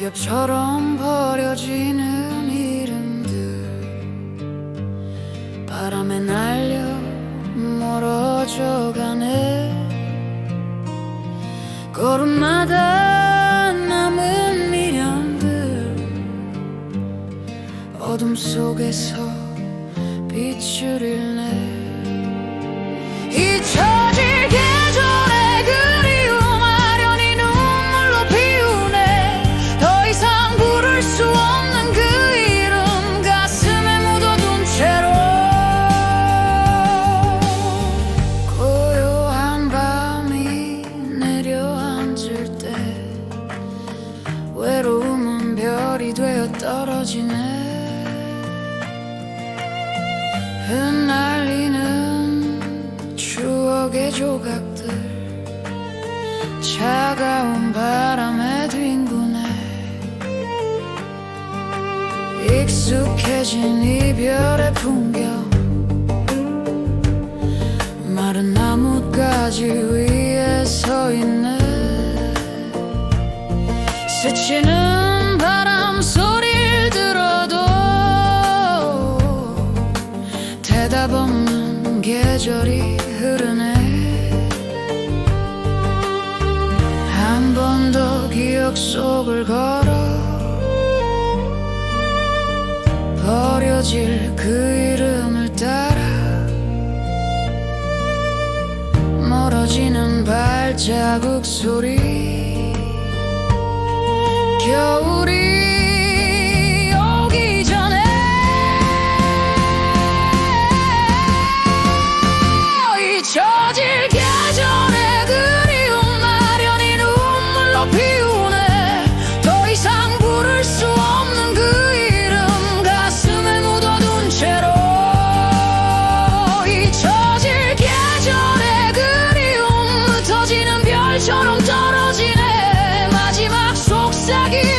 낙엽처럼 버려지는 이름들. 바람에 날려 멀어져 가네. 걸음마다 속에서 빛을 잃네 잊혀질 계절의 그리움 아련히 눈물로 비우네. 더 이상 부를 수 없는 그 이름 가슴에 묻어둔 채로 고요한 밤이 내려앉을 때 외로움은 별이 되어 떨어지네 조각들 차가운 바람에 뒹구네. 익숙해진 이별의 풍경 마른 나뭇가지 위에 서 있네. 스치는 바람 소리를 들어도 대답 없는 계절이 흐르네 더 기억 속을 걸어 버려질 그 이름을 따라 멀어지는 발자국 소리 Kentucky.